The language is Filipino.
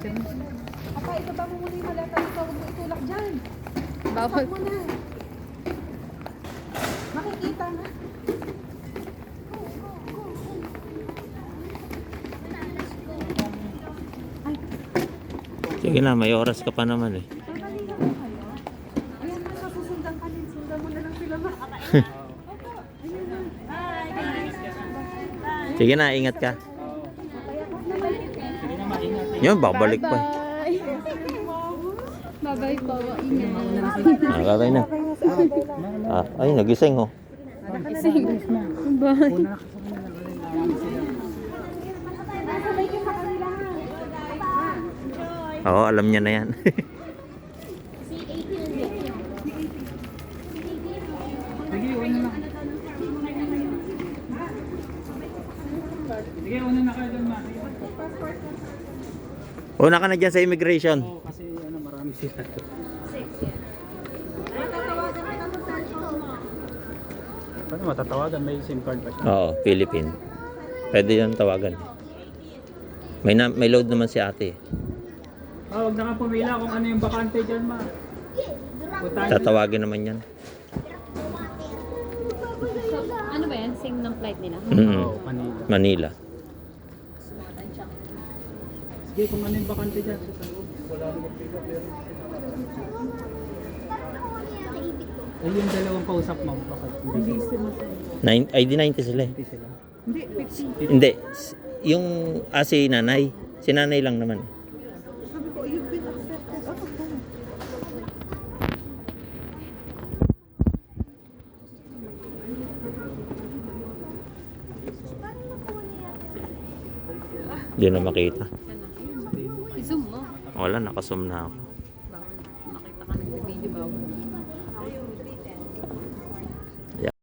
Apa, ibaba mo muna yung malata dito. Huwag mo itulak dyan. Bawal. Mo na. Makikita na. Sige na, may oras ka pa naman eh. Ayan na, susundan ka din. Sundan mo na lang sila. ma. Sige na, ingat ka. Yun, babalik pa. Bye. Bye-bye po. Ingat. Nakakabay na. Ah, ay, nagising oh. Bye. Nasabay ka sa kanila. Oo, alam niya na yan. Sige, una na. Na kayo doon, ma. Una ka na dyan sa immigration. Oo, kasi ano, marami sila. Paano matatawagan? May SIM card pa siya. Oo, Philippine. Pwede yan tawagan. May, na, may load naman si ate. Ah, huwag na kang pumila kung ano yung bakante dyan, ma. Putahin Tatawagin naman yan. Ano ba yan? Same ng flight nila? Mm Oo, Manila. Manila. Sige, kung ano yung bakante dyan. Sa loob. Wala namang pick up pero... Ay, yung dalawang kausap mo. Bakit? Hindi sila. Nine, ID90 sila eh. Hindi sila. Hindi, 50. Hindi. Yung ah, si nanay. Si nanay lang naman. Sabi ko, you've been accepted. Ano to? Hindi na makita. Zoom mo. Wala, nakasum na ako. Bawal. Makita ka ng video, bawal.